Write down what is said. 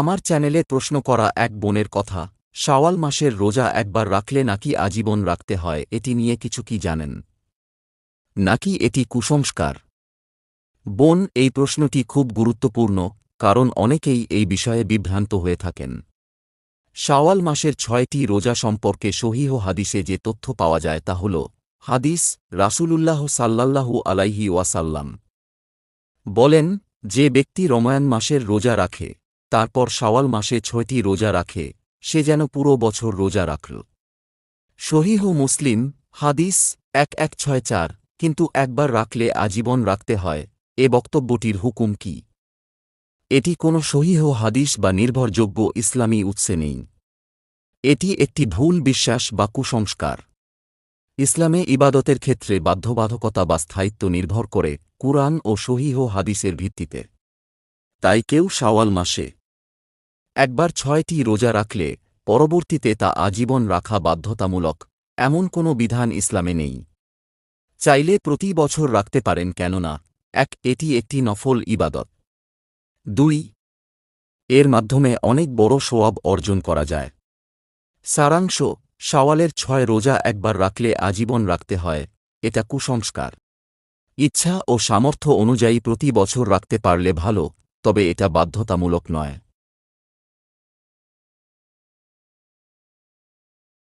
আমার চ্যানেলে প্রশ্ন করা এক বোনের কথা, শাওয়াল মাসের রোজা একবার রাখলে নাকি আজীবন রাখতে হয়, এটি নিয়ে কিছু কি জানেন? নাকি এটি কুসংস্কার? বোন, এই প্রশ্নটি খুব গুরুত্বপূর্ণ, কারণ অনেকেই এই বিষয়ে বিভ্রান্ত হয়ে থাকেন। শাওয়াল মাসের ছয়টি রোজা সম্পর্কে সহিহ হাদিসে যে তথ্য পাওয়া যায় তা হল, হাদিস, রাসূলুল্লাহ সাল্লাল্লাহু আলাইহি ওয়াসাল্লাম। বলেন, যে ব্যক্তি রমায়ণ মাসের রোজা রাখে তারপর শাওয়াল মাসে ছয়টি রোজা রাখে, সে যেন পুরো বছর রোজা রাখল। সহিহ মুসলিম, হাদিস, এক এক ছয় চার, কিন্তু একবার রাখলে আজীবন রাখতে হয়, এ বক্তব্যটির হুকুম কি? এটি কোনো সহিহ হাদিস বা নির্ভরযোগ্য ইসলামী উৎসে নেই। এটি একটি ভুল বিশ্বাস বা কুসংস্কার। ইসলামে ইবাদতের ক্ষেত্রে বাধ্যবাধকতা বা স্থায়িত্ব নির্ভর করে কুরআন ও সহিহ হাদিসের ভিত্তিতে। তাই কেউ শাওয়াল মাসে একবার ছয়টি রোজা রাখলে পরবর্তীতে তা আজীবন রাখা বাধ্যতামূলক, এমন কোনো বিধান ইসলামে নেই। চাইলে প্রতি বছর রাখতে পারেন কেননা, এক, এটি একটি নফল ইবাদত। দুই, এর মাধ্যমে অনেক বড় সোয়াব অর্জন করা যায়। সারাংশ সাওয়ালের ছয় রোজা একবার রাখলে আজীবন রাখতে হয়, এটা কুসংস্কার। ইচ্ছা ও সামর্থ্য অনুযায়ী প্রতি বছর রাখতে পারলে ভালো, তবে এটা বাধ্যতামূলক নয়।